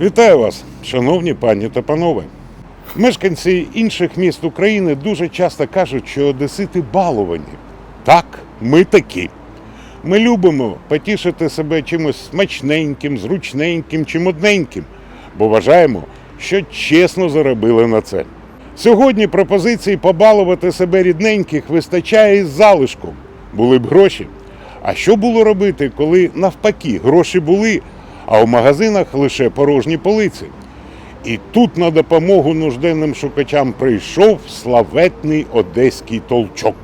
Вітаю вас, шановні пані та панове. Мешканці інших міст України дуже часто кажуть, що одесити баловані. Так, ми такі. Ми любимо потішити себе чимось смачненьким, зручненьким чи модненьким, бо вважаємо, що чесно заробили на це. Сьогодні пропозицій побалувати себе рідненьких вистачає із залишком. Були б гроші. А що було робити, коли навпаки гроші були, а в магазинах лише порожні полиці? І тут на допомогу нужденним шукачам прийшов славетний одеський толчок.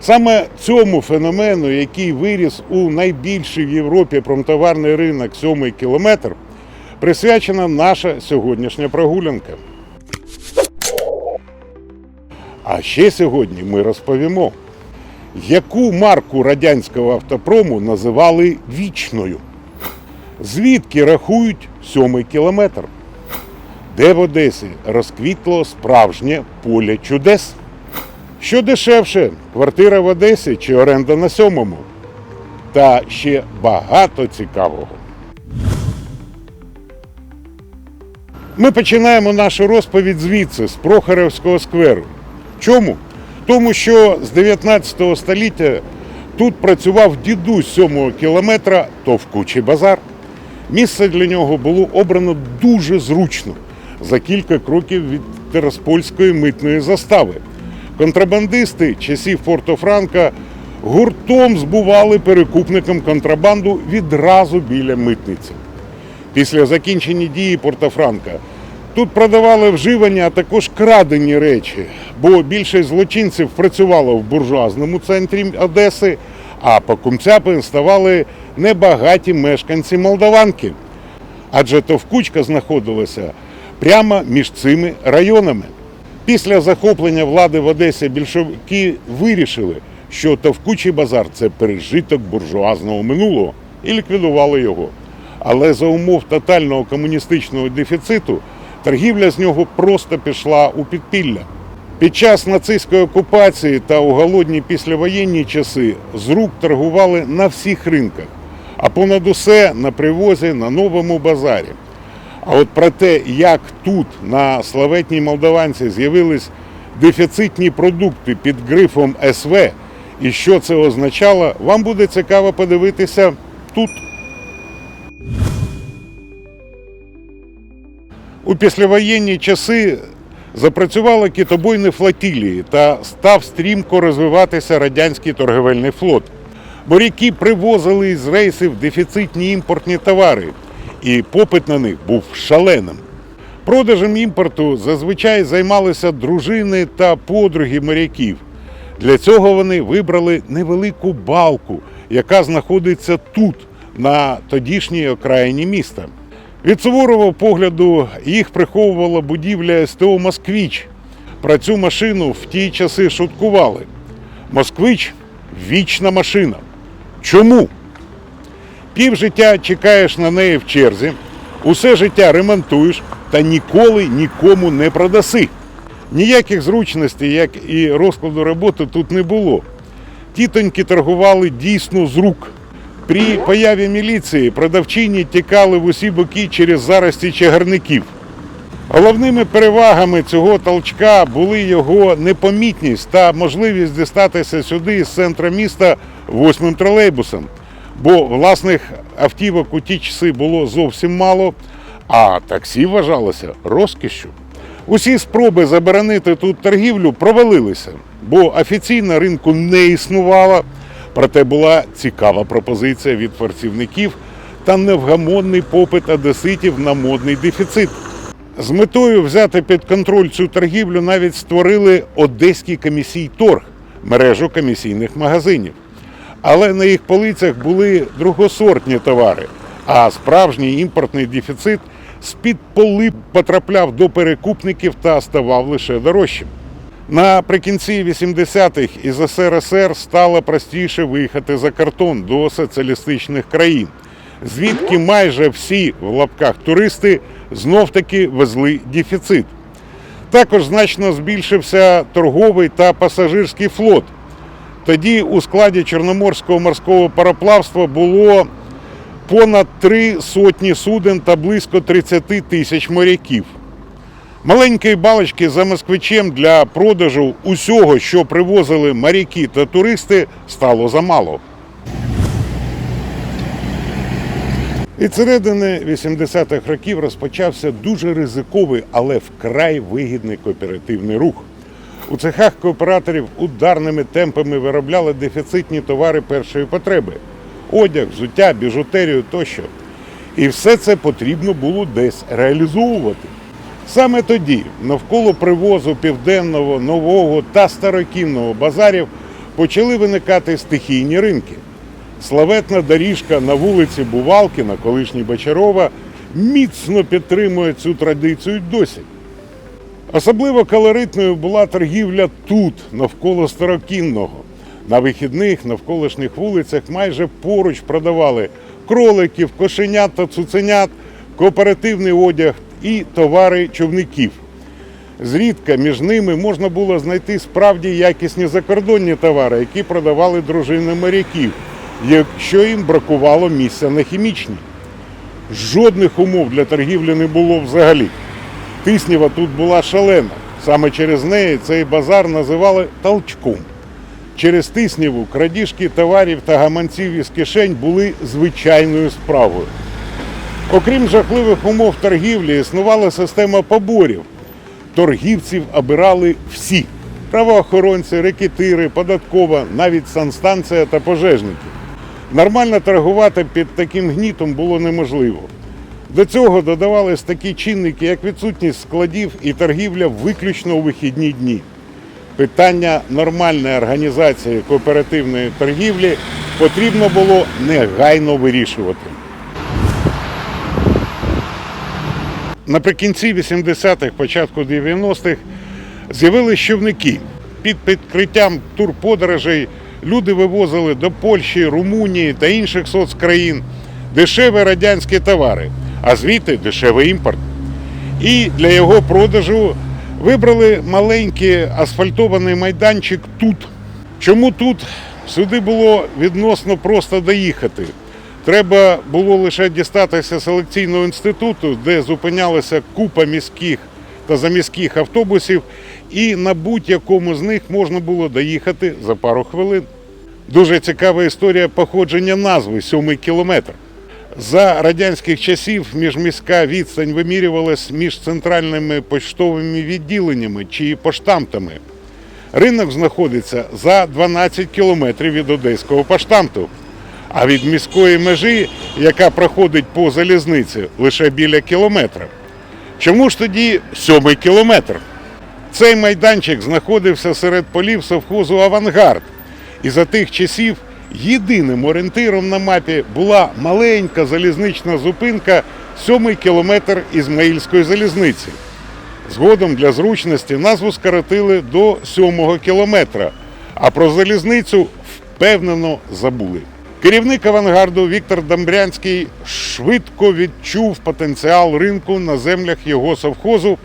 Саме цьому феномену, який виріс у найбільший в Європі промтоварний ринок сьомий кілометр, присвячена наша сьогоднішня прогулянка. А ще сьогодні ми розповімо, яку марку радянського автопрому називали вічною, звідки рахують сьомий кілометр, де в Одесі розквітло справжнє поле чудес. Що дешевше, квартира в Одесі чи оренда на сьомому? Та ще багато цікавого. Ми починаємо нашу розповідь звідси, з Прохорівського скверу. Чому? Тому що з 19 століття тут працював дідусь сьомого кілометра Товкучий базар. Місце для нього було обрано дуже зручно за кілька кроків від Тераспольської митної застави. Контрабандисти часів Форто-Франка гуртом збували перекупникам контрабанду відразу біля митниці. Після закінчення дії Порто-Франка тут продавали вживані, а також крадені речі, бо більшість злочинців працювала в буржуазному центрі Одеси, а покупцями ставали небагаті мешканці Молдаванки. Адже Товкучка знаходилася прямо між цими районами. Після захоплення влади в Одесі більшовики вирішили, що Товкучий базар це пережиток буржуазного минулого і ліквідували його. Але за умов тотального комуністичного дефіциту торгівля з нього просто пішла у підпілля. Під час нацистської окупації та у голодні післявоєнні часи з рук торгували на всіх ринках, а понад усе на привозі на новому базарі. А от про те, як тут на славетній Молдаванці з'явились дефіцитні продукти під грифом СВ і що це означало, вам буде цікаво подивитися тут. У післявоєнні часи запрацювали китобойні флотилії та став стрімко розвиватися радянський торговельний флот. Моряки привозили із рейсів дефіцитні імпортні товари, і попит на них був шаленим. Продажем імпорту зазвичай займалися дружини та подруги моряків. Для цього вони вибрали невелику балку, яка знаходиться тут, на тодішній окраїні міста. Від суворого погляду їх приховувала будівля СТО Москвіч. Про цю машину в ті часи шуткували. Москвич вічна машина. Чому? Пів життя чекаєш на неї в черзі, усе життя ремонтуєш та ніколи нікому не продаси. Ніяких зручностей, як і розкладу роботи, тут не було. Тітоньки торгували дійсно з рук. При появі міліції продавчині тікали в усі боки через зарості чагарників. Головними перевагами цього толчка були його непомітність та можливість дістатися сюди з центра міста восьмим тролейбусом, бо власних автівок у ті часи було зовсім мало, а таксі вважалося розкішшю. Усі спроби заборонити тут торгівлю провалилися, бо офіційно ринку не існувало. Проте була цікава пропозиція від фарцівників та невгамонний попит одеситів на модний дефіцит. З метою взяти під контроль цю торгівлю навіть створили Одеський комісій торг, мережу комісійних магазинів. Але на їх полицях були другосортні товари, а справжній імпортний дефіцит з-під поли потрапляв до перекупників та ставав лише дорожчим. Наприкінці 80-х із СРСР стало простіше виїхати за кордон до соціалістичних країн, звідки майже всі в лапках туристи знов-таки везли дефіцит. Також значно збільшився торговий та пасажирський флот. Тоді у складі Чорноморського морського пароплавства було понад три сотні суден та близько 30 тисяч моряків. Маленької балочки за москвичем для продажу усього, що привозили моряки та туристи, стало замало. Від середини 80-х років розпочався дуже ризиковий, але вкрай вигідний кооперативний рух. У цехах кооператорів ударними темпами виробляли дефіцитні товари першої потреби: одяг, взуття, біжутерію тощо. І все це потрібно було десь реалізовувати. Саме тоді, навколо привозу південного, нового та старокінного базарів, почали виникати стихійні ринки. Славетна доріжка на вулиці Бувалкіна, колишній Бочарова, міцно підтримує цю традицію досі. Особливо колоритною була торгівля тут, навколо Старокінного. На вихідних навколишніх вулицях майже поруч продавали кроликів, кошенят та цуценят, кооперативний одяг і товари човників. Зрідка між ними можна було знайти справді якісні закордонні товари, які продавали дружини моряків, якщо їм бракувало місця на хімічні. Жодних умов для торгівлі не було взагалі. Тиснява тут була шалена. Саме через неї цей базар називали толчком. Через тисняву крадіжки товарів та гаманців із кишень були звичайною справою. Окрім жахливих умов торгівлі, існувала система поборів. Торгівців обирали всі: правоохоронці, рекетири, податкова, навіть санстанція та пожежники. Нормально торгувати під таким гнітом було неможливо. До цього додавались такі чинники, як відсутність складів і торгівля виключно у вихідні дні. Питання нормальної організації кооперативної торгівлі потрібно було негайно вирішувати. Наприкінці 80-х, початку 90-х з'явились човники. Під підкриттям турподорожей люди вивозили до Польщі, Румунії та інших соцкраїн дешеві радянські товари, а звідти дешевий імпорт. І для його продажу вибрали маленький асфальтований майданчик тут. Чому тут? Сюди було відносно просто доїхати. Треба було лише дістатися селекційного інституту, де зупинялася купа міських та заміських автобусів, і на будь-якому з них можна було доїхати за пару хвилин. Дуже цікава історія походження назви сьомий кілометр. За радянських часів міжміська відстань вимірювалась між центральними поштовими відділеннями чи поштамтами. Ринок знаходиться за 12 кілометрів від одеського поштамту, а від міської межі, яка проходить по залізниці, лише біля кілометра. Чому ж тоді сьомий кілометр? Цей майданчик знаходився серед полів совхозу Авангард. І за тих часів єдиним орієнтиром на мапі була маленька залізнична зупинка сьомий кілометр Ізмаїльської залізниці. Згодом для зручності назву скоротили до сьомого кілометра, а про залізницю впевнено забули. Керівник авангарду Віктор Домбрянський швидко відчув потенціал ринку на землях його совхозу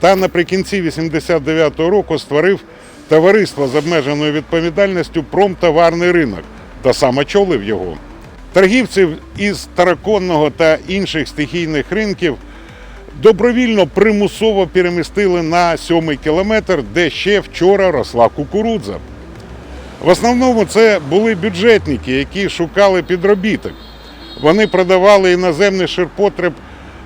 та наприкінці 89-го року створив товариство з обмеженою відповідальністю Промтоварний ринок та сам очолив його. Торгівців із тараконного та інших стихійних ринків добровільно примусово перемістили на сьомий кілометр, де ще вчора росла кукурудза. В основному це були бюджетники, які шукали підробіток. Вони продавали іноземний ширпотреб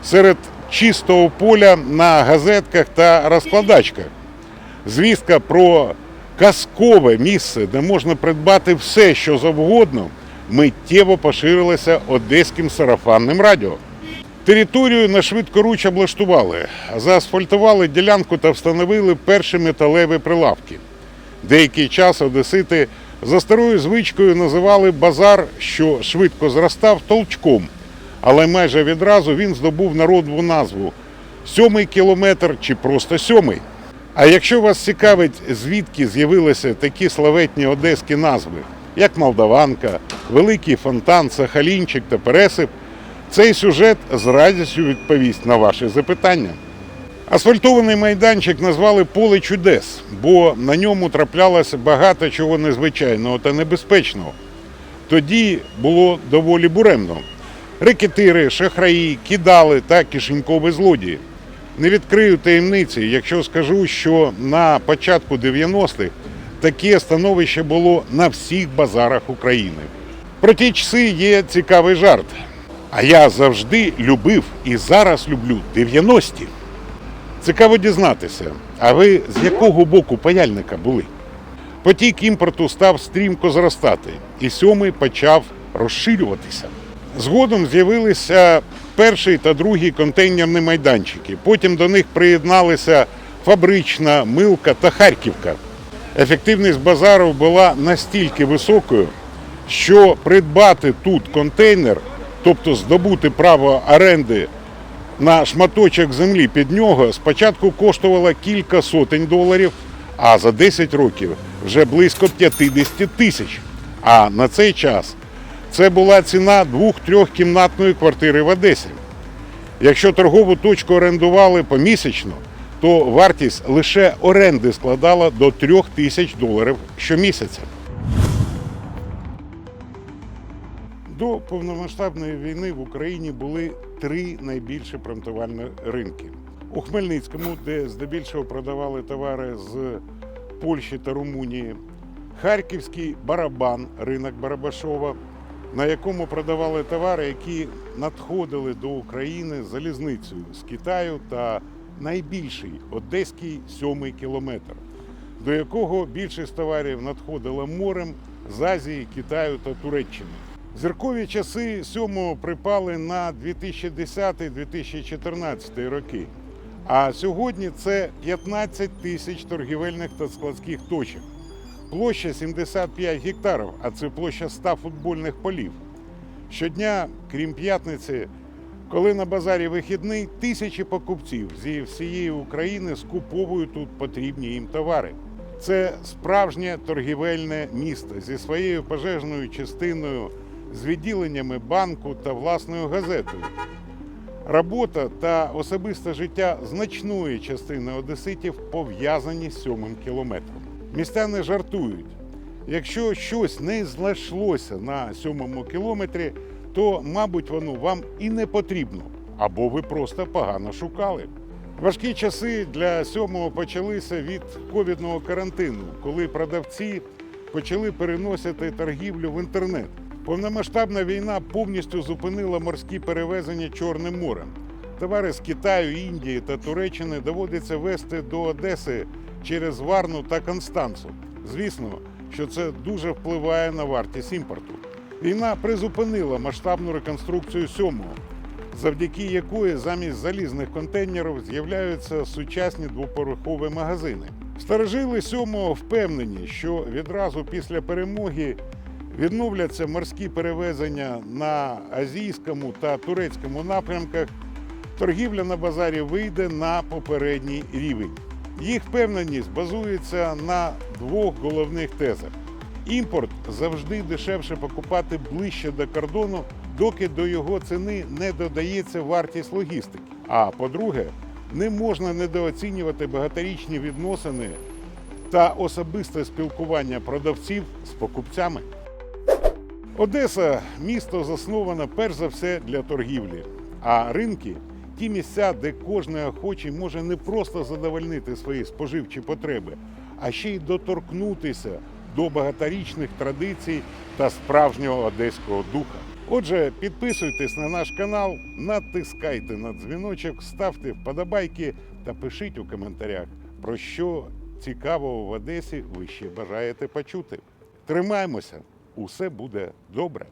серед чистого поля на газетках та розкладачках. Звістка про казкове місце, де можна придбати все, що завгодно, миттєво поширилася одеським сарафанним радіо. Територію на швидкоруч облаштували, заасфальтували ділянку та встановили перші металеві прилавки. Деякий час одесити за старою звичкою називали базар, що швидко зростав, толчком, але майже відразу він здобув народну назву сьомий кілометр чи просто сьомий. А якщо вас цікавить, звідки з'явилися такі славетні одеські назви, як Молдаванка, Великий Фонтан, Сахалінчик та Пересип, цей сюжет з радістю відповість на ваші запитання. Асфальтований майданчик назвали поле чудес, бо на ньому траплялося багато чого незвичайного та небезпечного. Тоді було доволі буремно. Рекетири, шахраї, кидали та кишенькові злодії. Не відкрию таємниці, якщо скажу, що на початку 90-х таке становище було на всіх базарах України. Про ті часи є цікавий жарт. А я завжди любив і зараз люблю 90-ті. Цікаво дізнатися, а ви з якого боку паяльника були? Потік імпорту став стрімко зростати, і сьомий почав розширюватися. Згодом з'явилися перший та другий контейнерні майданчики. Потім до них приєдналися фабрична, милка та Харківка. Ефективність базару була настільки високою, що придбати тут контейнер, тобто здобути право оренди на шматочок землі під нього, спочатку коштувало кілька сотень доларів, а за 10 років вже близько 50 тисяч. А на цей час це була ціна двох-трьохкімнатної квартири в Одесі. Якщо торгову точку орендували помісячно, то вартість лише оренди складала до 3 тисяч доларів щомісяця. До повномасштабної війни в Україні були три найбільші промтувальні ринки. У Хмельницькому, де здебільшого продавали товари з Польщі та Румунії, Харківський барабан, ринок Барабашова, на якому продавали товари, які надходили до України залізницею з Китаю та найбільший одеський сьомий кілометр, до якого більшість товарів надходила морем з Азії, Китаю та Туреччини. Зіркові часи сьомого припали на 2010-2014 роки. А сьогодні це 15 тисяч торгівельних та складських точок. Площа 75 гектарів, а це площа 100 футбольних полів. Щодня, крім п'ятниці, коли на базарі вихідний, тисячі покупців зі всієї України скуповують тут потрібні їм товари. Це справжнє торгівельне місто зі своєю пожежною частиною, з відділеннями банку та власною газетою. Робота та особисте життя значної частини одеситів пов'язані з сьомим кілометром. Містяни жартують. Якщо щось не знайшлося на сьомому кілометрі, то, мабуть, воно вам і не потрібно, або ви просто погано шукали. Важкі часи для сьомого почалися від ковідного карантину, коли продавці почали переносити торгівлю в інтернет. Повномасштабна війна повністю зупинила морські перевезення Чорним морем. Товари з Китаю, Індії та Туреччини доводиться вести до Одеси через Варну та Констанцу. Звісно, що це дуже впливає на вартість імпорту. Війна призупинила масштабну реконструкцію сьомого, завдяки якої замість залізних контейнерів з'являються сучасні двоповерхові магазини. Старожили сьомого впевнені, що відразу після перемоги відновляться морські перевезення на азійському та турецькому напрямках. Торгівля на базарі вийде на попередній рівень. Їх впевненість базується на двох головних тезах. Імпорт завжди дешевше покупати ближче до кордону, доки до його ціни не додається вартість логістики. А по-друге, не можна недооцінювати багаторічні відносини та особисте спілкування продавців з покупцями. Одеса місто засноване перш за все для торгівлі, а ринки ті місця, де кожен охочий може не просто задовольнити свої споживчі потреби, а ще й доторкнутися до багаторічних традицій та справжнього одеського духа. Отже, підписуйтесь на наш канал, натискайте на дзвіночок, ставте вподобайки та пишіть у коментарях, про що цікавого в Одесі ви ще бажаєте почути. Тримаємося, усе буде добре.